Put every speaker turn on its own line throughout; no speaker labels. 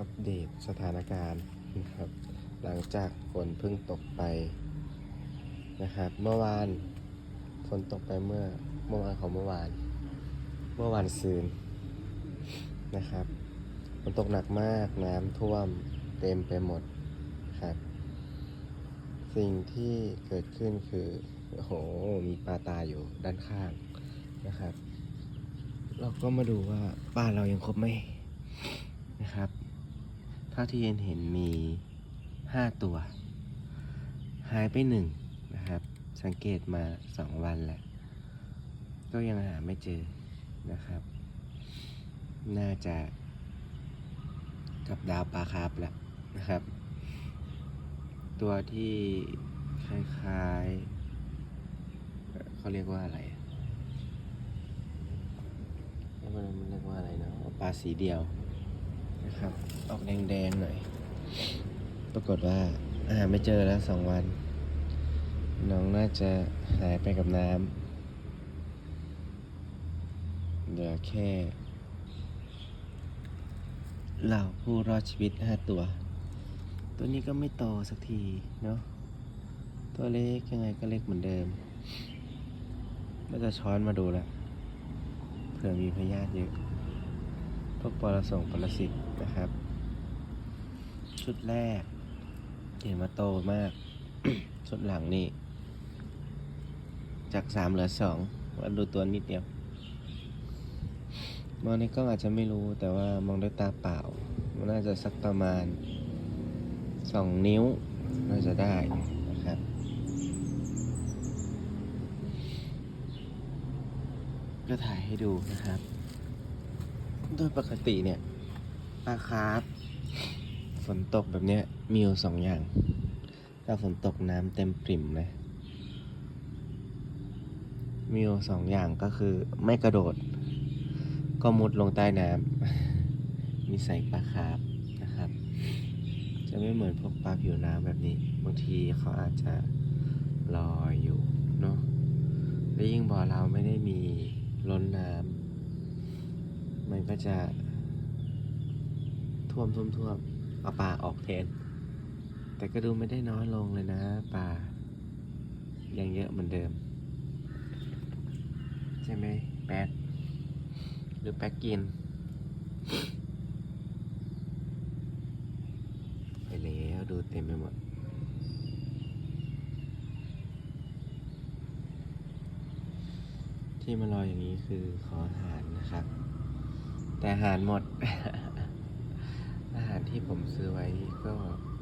อัปเดตสถานการณ์นะครับ หลังจากฝนเพิ่งตกไปนะครับ เมื่อวานฝนตกไปเมื่อเมื่อวานของเมื่อวาน เมื่อวานซืนนะครับฝนตกหนักมากน้ำท่วมเต็มไปหมดครับ สิ่งที่เกิดขึ้นคือโอ้โหมีปลาตายอยู่ด้านข้างนะครับ เราก็มาดูว่าปลาเรายังครบไหมนะครับ เท่าที่เห็นเห็นมีห้าตัว หายไปหนึ่งนะครับ สังเกตมาสองวันแล้ว ก็ยังหาไม่เจอนะครับ น่าจะกับดาวปลาคาร์ฟแหละนะครับ ตัวที่คล้ายๆเขาเรียกว่าอะไรอะเรียกว่ามันเรียกว่าอะไรนะปลาสีเดียว นะครับ ออกแดงๆหน่อย ปรากฏว่าหาไม่เจอแล้วสองวัน น้องน่าจะหายไปกับน้ำเหลือแค่เหล่าผู้รอดชีวิตห้าตัว ตัวนี้ก็ไม่โตสักทีเนาะตัวเล็กยังไงก็เล็กเหมือนเดิมก็จะช้อนมาดูละเผื่อมีพยาธิเยอะพวกปรส่งปรสิต นะครับ ชุดแรก เห็นว่าโตมาก ชุดหลังนี่ จากสามเหลือสองว่าดูตัวนิดเดียว มองในกล้องอาจจะไม่รู้แต่ว่ามองด้วยตาเปล่า มันน่าจะสักประมาณสองนิ้ว น่าจะได้นะครับก็ถ่ายให้ดูนะครับ โดยปกติเนี่ย ปลาคาร์ฟฝนตกแบบเนี้ยมีอยู่สองอย่าง ถ้าฝนตกน้ำเต็มปริ่มเลย มีอยู่สองอย่างก็คือไม่กระโดด ก็มุดลงใต้น้ำ มีใส่ปลาคาร์ฟนะครับ จะไม่เหมือนพวกปลาผิวน้ำแบบนี้ บางทีเขาอาจจะลอยอยู่เนาะ และยิ่งบ่อเราไม่ได้มีล้นน้ำมันก็จะ วมท่วมท่วมเอาปลาออกแทน แต่ก็ดูไม่ได้น้อยลงเลยนะปลายังเยอะเหมือนเดิม ใช่ไหมแป๊กหรือแป๊กกิน ไปแล้วดูเต็มไปหมดที่มารออย่างนี้คือขออาหารนะครับ แต่อาหารหมด ที่ผมซื้อไว้ก็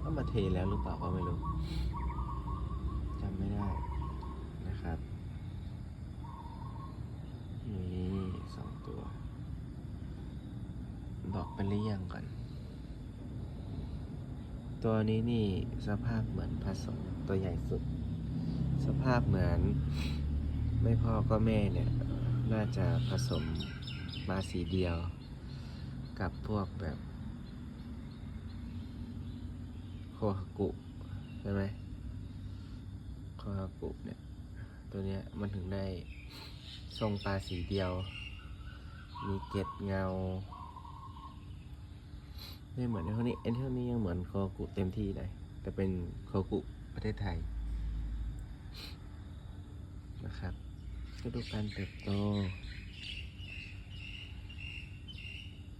ก็มาเทแล้วหรือเปล่าก็ไม่รู้จำไม่ได้นะครับนี่สองตัว บอกไปหรือยังก่อน ตัวนี้นี่สภาพเหมือนผสมตัวใหญ่สุด สภาพเหมือน ไม่พ่อก็แม่เนี่ย น่าจะผสมมาสีเดียว กับพวกแบบ โคฮากุใช่ไหมโคฮากุเนี่ยตัวเนี้ยมันถึงได้ทรงปลาสีเดียว มีเกล็ดเงาไม่เหมือนไอ้เท่านี้ไอ้เท่านี้ยังเหมือนโคฮากุเต็มที่เลยแต่เป็นโคฮากุประเทศไทยนะครับก็ดูการเติบโต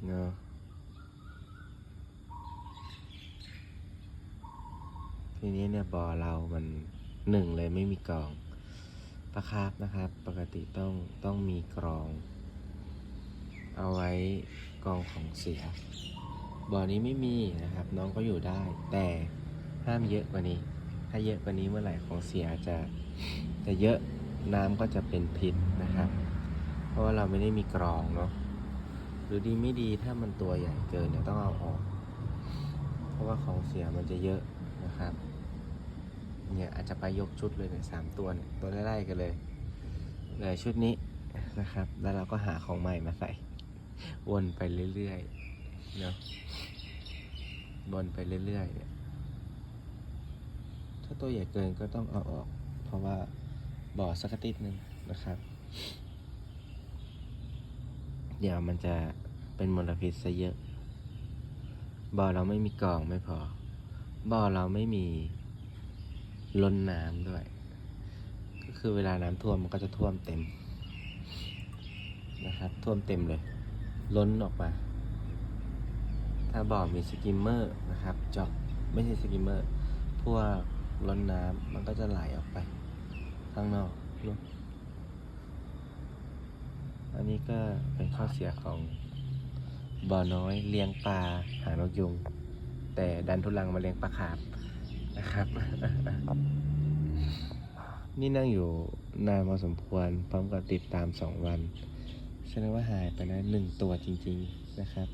เนาะ ทีนี้เนี่ยบ่อเรามันหนึ่งเลยไม่มีกรองปลาคาร์ฟนะครับ ปกติต้องต้องมีกรอง เอาไว้กรองของเสีย บ่อนี้ไม่มีนะครับ น้องก็อยู่ได้ แต่ห้ามเยอะกว่านี้ ถ้าเยอะกว่านี้เมื่อไหร่ของเสียจะจะเยอะน้ำก็จะเป็นพิษนะครับ เพราะว่าเราไม่ได้มีกรองเนาะหรือดีไม่ดีถ้ามันตัวใหญ่เกินเนี่ยต้องเอาออก เพราะว่าของเสียมันจะเยอะ นะครับ เนี่ยอาจจะไปยกชุดเลยเนี่ยสามตัวเนี่ยตัวไล่ๆกันเลยเลือชุดนี้นะครับ แล้วเราก็หาของใหม่มาใส่ วนไปเรื่อยๆเนาะวนไปเรื่อยๆเนี่ยถ้าตัวใหญ่เกินก็ต้องเอาออก เพราะว่าบ่อสักติดนึงนะครับ เดี๋ยวมันจะเป็นมลพิษซะเยอะบ่อเราไม่มีกรองไม่พอ บ่อเราไม่มีล้นน้ำด้วย ก็คือเวลาน้ำท่วมมันก็จะท่วมเต็มนะครับ ท่วมเต็มเลย ล้นออกมา ถ้าบ่อมีสกิมเมอร์นะครับจาะไม่ใช่สกิมเมอร์พวกล้นน้ำมันก็จะไหลออกไป ข้างนอกนอะอันนี้ก็เป็นข้อเสียของบ่อน้อยเลี้ยงปลาหางนกยุง แต่ดันทุลังมาเลี้ยงปลาคาร์ฟนะครับ นี่นั่งอยู่นานพอสมควร พร้อมกับติดตามสองวันแสดงว่าหายไปแล้วหนึ่งตัวจริง ๆนะครับ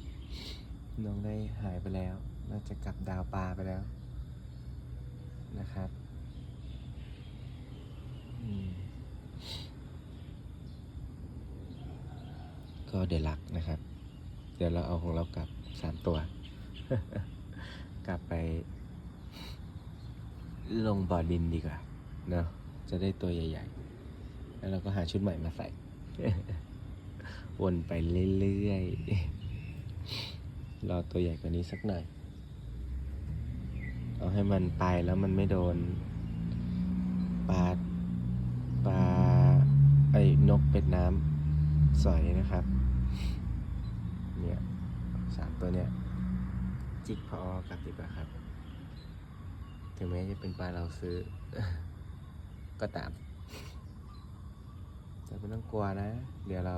น้องได้หายไปแล้ว น่าจะกลับดาวปลาไปแล้วนะครับก็เดี๋ยวรักนะครับ เดี๋ยวเราเอาของเรากลับสามตัว กลับไป ลงบ่อดินดีกว่าเนาะจะได้ตัวใหญ่ๆ แล้วเราก็หาชุดใหม่มาใส่ วนไปเรื่อยๆ รอตัวใหญ่กว่านี้สักหน่อย เอาให้มันไปแล้วมันไม่โดนปลาปลาไอ้นกเป็ดน้ำสอยนะครับ เนี่ยสามตัวเนี้ย จิกพอกลับดีกว่าครับ ถึงแม้จะเป็นปลาเราซื้อ ก็ตาม แต่ไม่ต้องกลัวนะ เดี๋ยวเรา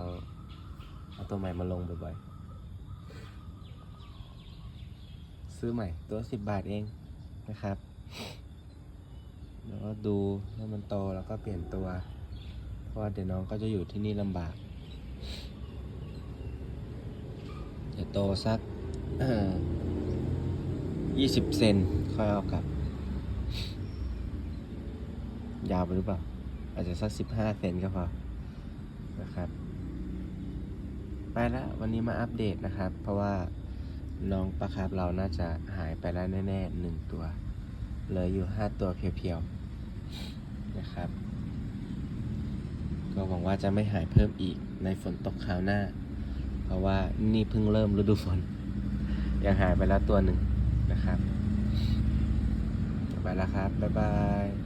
เอาตัวใหม่มาลงบ่อยๆ ซื้อใหม่ตัวสิบบาทเองนะครับ แล้วก็ดูให้มันโตแล้วก็เปลี่ยนตัว เพราะว่าเดี๋ยวน้องก็จะอยู่ที่นี่ลำบากจะโตสัก ยี่สิบเซนค่อยเอากลับ ยาวไปหรือเปล่า อาจจะสักสิบห้าเซนก็พอนะครับ ไปแล้ววันนี้มาอัปเดตนะครับ เพราะว่าน้องปลาคาร์ฟเราน่าจะหายไปแล้วแน่ๆหนึ่งตัว เหลืออยู่ห้าตัวเพียวๆนะครับก็หวังว่าจะไม่หายเพิ่มอีกในฝนตกคราวหน้า เพราะว่านี่เพิ่งเริ่มฤดูฝน ยังหายไปแล้วตัวหนึ่ง นะครับไปแล้วครับ บ๊ายบาย